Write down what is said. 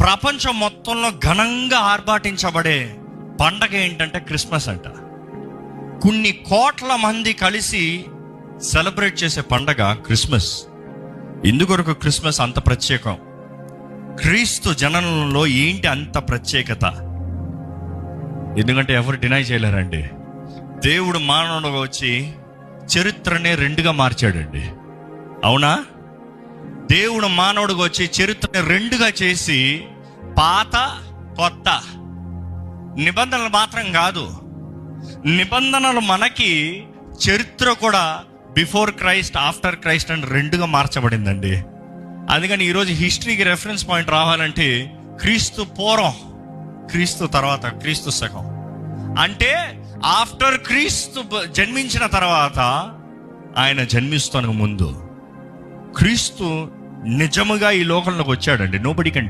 ప్రపంచం మొత్తంలో ఘనంగా ఆర్భాటించబడే పండగ ఏంటంటే క్రిస్మస్ అంట. కొన్ని కోట్ల మంది కలిసి సెలబ్రేట్ చేసే పండగ క్రిస్మస్. ఇందుకొరకు క్రిస్మస్ అంత ప్రత్యేకం. క్రీస్తు జననంలో ఏంటి అంత ప్రత్యేకత? ఎందుకంటే ఎవరు డినై చేయలేరండి. దేవుడు మానవుడుగా వచ్చి చరిత్రనే రెండుగా మార్చాడండి. అవునా? దేవుడు మానవుడికి వచ్చి చరిత్రని రెండుగా చేసి పాత కొత్త. నిబంధనలు మాత్రం కాదు. నిబంధనలు మనకి చరిత్ర కూడా బిఫోర్ క్రైస్ట్ ఆఫ్టర్ క్రైస్ట్ అని రెండుగా మార్చబడిందండి. అందుకని ఈరోజు హిస్టరీకి రెఫరెన్స్ పాయింట్ రావాలంటే క్రీస్తు పూర్వం క్రీస్తు తర్వాత క్రీస్తు సగం అంటే ఆఫ్టర్ క్రీస్తు జన్మించిన తర్వాత ఆయన జన్మిస్తానికి ముందు క్రీస్తు నిజముగా ఈ లోకంలోకి వచ్చాడండి. నోబడి కంటే